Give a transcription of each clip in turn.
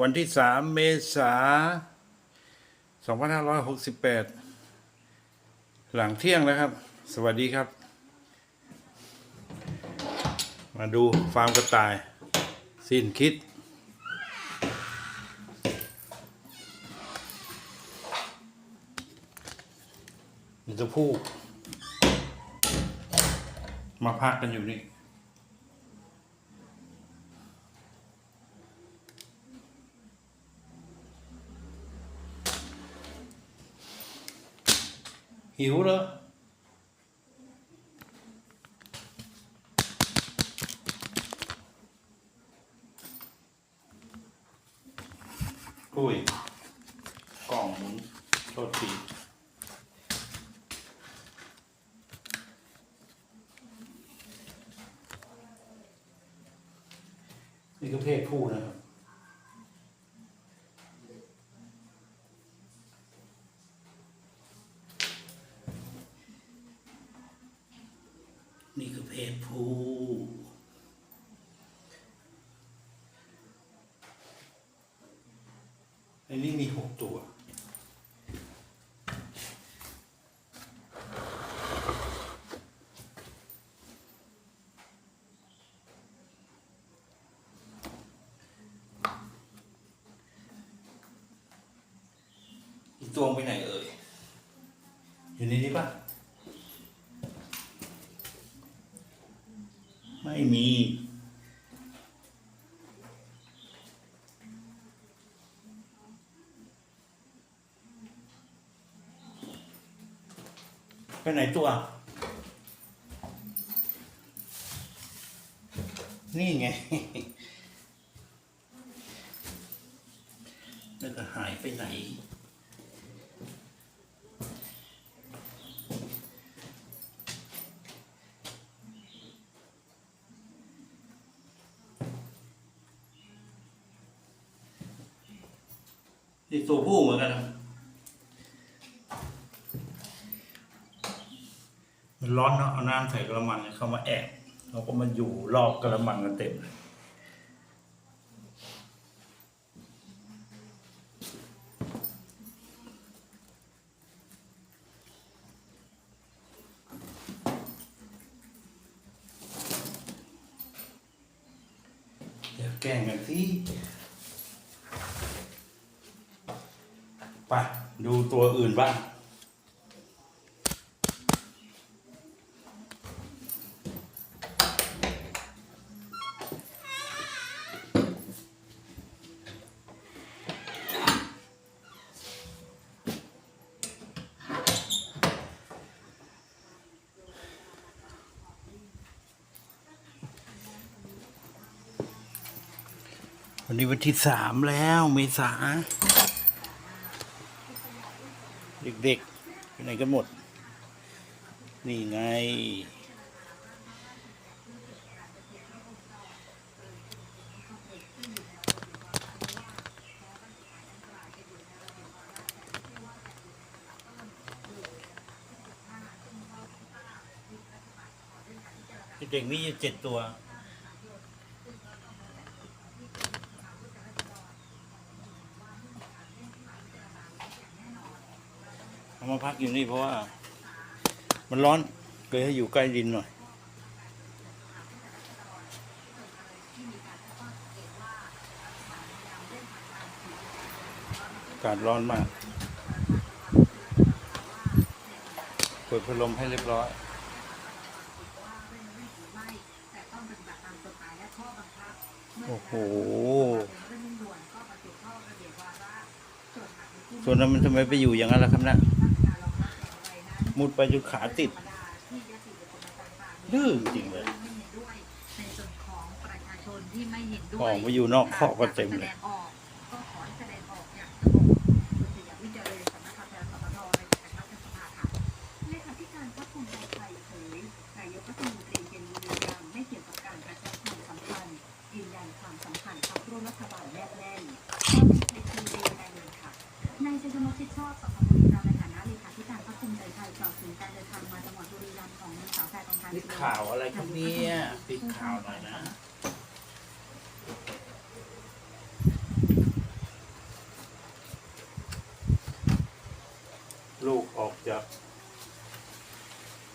วันที่สามเมษาสองพันห้าร้อยหกสิบแปดหลังเที่ยงแล้วครับ สวัสดีครับ มาดูฟาร์มกระต่าย สิ้นคิด มีตัวผู้ มาพักกันอยู่นี่ หิวเหรออุ้ยกล่องหมุนโทษทีนี่ก็เพศผู้นะครับ นี่คือเพศ ผู้ อันนี้มีหกตัว อีกตัวไปไหนเอ่ย อยู่ในนี้ปะ ไม่มี ไปไหนตัว นี่ไง แล้วก็หายไปไหน นี่ ตัวผู้เหมือนกันนะมันร้อนเนาะเอาน้ำใส่กระมังเข้ามาแอบเราก็มาอยู่รอบกระมังกันเต็มเลยแกล้งกันสิ ไปดูตัวอื่นบ้าง วันนี้วันที่สามแล้วเมษา เด็กๆไปไหนกันหมด นี่ไง เด็กๆมีอยู่เจ็ดตัว เอามาพักอยู่นี่เพราะว่า มันร้อนเลยให้อยู่ใกล้ดินหน่อย อากาศร้อนมากเปิดพัดลมให้เรียบร้อยโอ้โห ส่วนนั้นมันทำไมไปอยู่อย่างนั้นล่ะครับนะ มุดไปจนขาติดดื้อจริงเลยในส่วนของประชาชนที่ไม่เห็นด้อวอยกมาอยู่นอกคอกก็เต็มเลยแสดงออกก็ขอให้แสดงออกอย่างสงบคุณสยามวิจารณ์สำนักข่าวแทนสปทในจากรัฐสภาค่ะเลขาธิการพรรคภูมิใจไทยเผยนายกรัฐมนตรีเย็นบุรีรัมย์ไม่เกี่ยวกับการกระชับความสัมพันธ์ยืนยันความสัมพันธ์พรรคร่วมรัฐบาลแนบแน่นในคืนเดียวกันเลยค่ะนายชัยชนกชิดชอบสสบุรีรัมย์ นิ้วข่ข่าวอะไรครับเนี่ยปิดข่าวหน่อยนะ ลูกออกจาก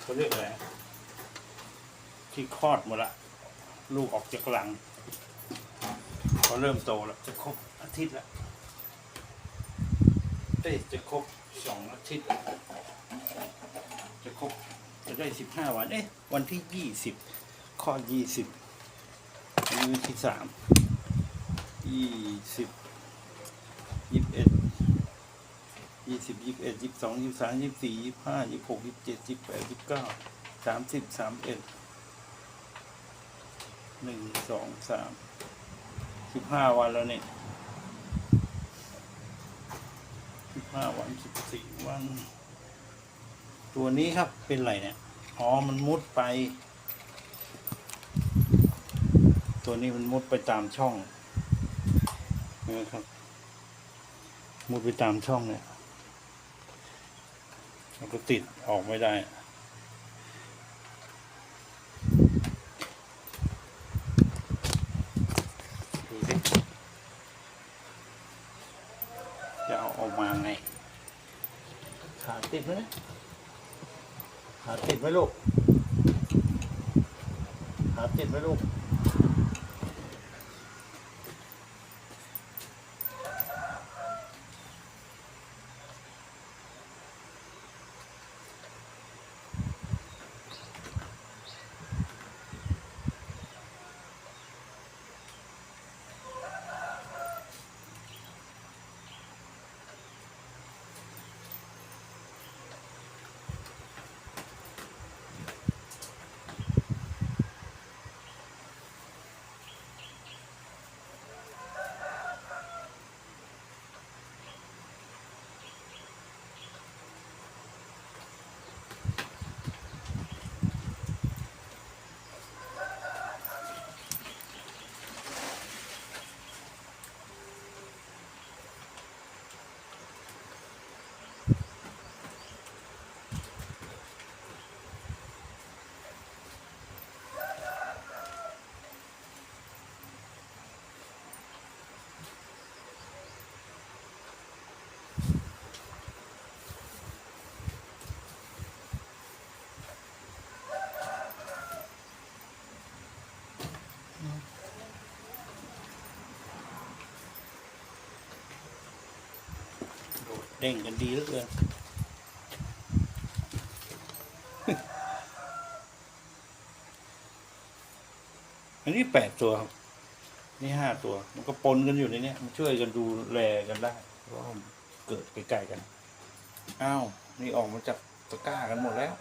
เขาเรียกอะไรที่คลอดหมดละ ลูกออกจากหลังเขาเริ่มโตแล้ว จะครบอาทิตย์ละเอ้ยจะครบสองอาทิตย์ ครบจะได้สิบห้าวัน เอ๊ะ วันที่ยี่สิบข้อยี่สิบอันนี้วันที่สามยี่สิบยี่สิบเอ็ดยี่สิบยี่สิบเอ็ดยี่สิบสองยี่สิบสามยี่สิบสี่ยี่สิบห้ายี่สิบหกยี่สิบเจ็ดยี่สิบแปดยี่สิบเก้าสามสิบสามเอ็ดหนึ่งสองสามสิบห้าวันแล้วเนี่ยสิบห้าวันสิบสี่วัน ตัวนี้ครับเป็นไรเนี่ย อ๋อ มันมุดไป ตัวนี้มันมุดไปตามช่องนะครับ มุดไปตามช่องเนี่ยแล้วก็ติดออกไม่ได้สิจะเอาออกมาไง ขาติดไหมนะขาติด ไหมลูก ขาติดไหมลูก เด้งกันดีเหลือเกินอันนี้แปดตัวครับ นี่ห้าตัว มันก็ปนกันอยู่ในนี้มันช่วยกันดูแลกันได้เพราะว่ามันเกิดใกล้ๆกัน อ้าว นี่ออกมาจากตะกร้ากันหมดแล้ว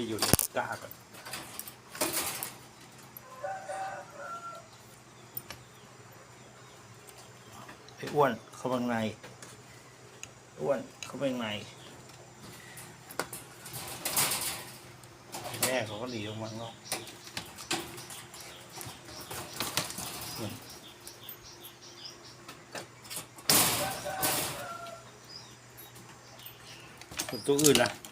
ไปอยู่ในตะกร้าก่อนไอ้อ้วนเข้าไปข้างในอ้วนเข้าไปข้างในแม่เขาก็หนีออกมาข้างนอกตัวอื่นล่ะ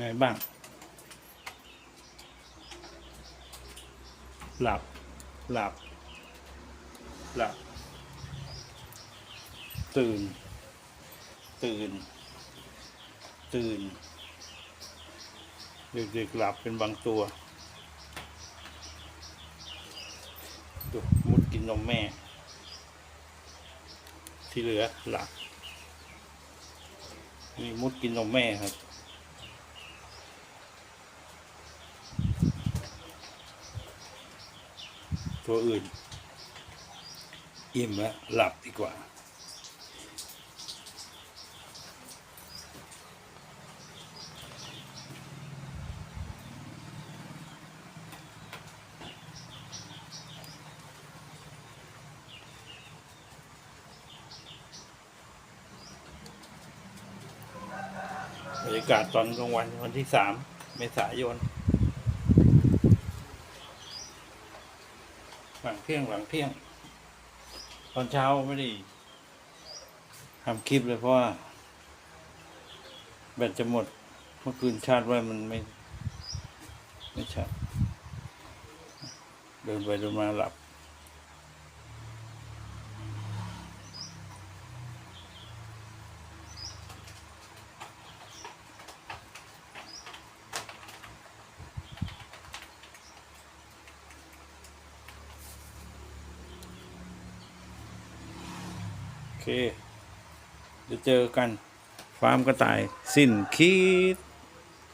ไงบ้าง หลับ หลับ หลับ ตื่น ตื่น ตื่น เด็กๆหลับเป็นบางตัวดูมุดกินนมแม่ ที่เหลือหลับนี่มุดกินนมแม่ครับ ตัวอื่น อิ่มแล้วหลับดีกว่า บรรยากาศตอนกลางวันวันที่สามเมษายน หลังเที่ยงหลังเที่ยง ตอนเช้าไม่ได้ทำคลิปเลยเพราะว่า แบตจะหมด เมื่อคืนชาร์จไว้มันไม่ ไม่ชาร์จเดินไปเดินมาหลับ เคเดี๋ยวเจอกันฟาร์มกระต่ายสิ้นคิด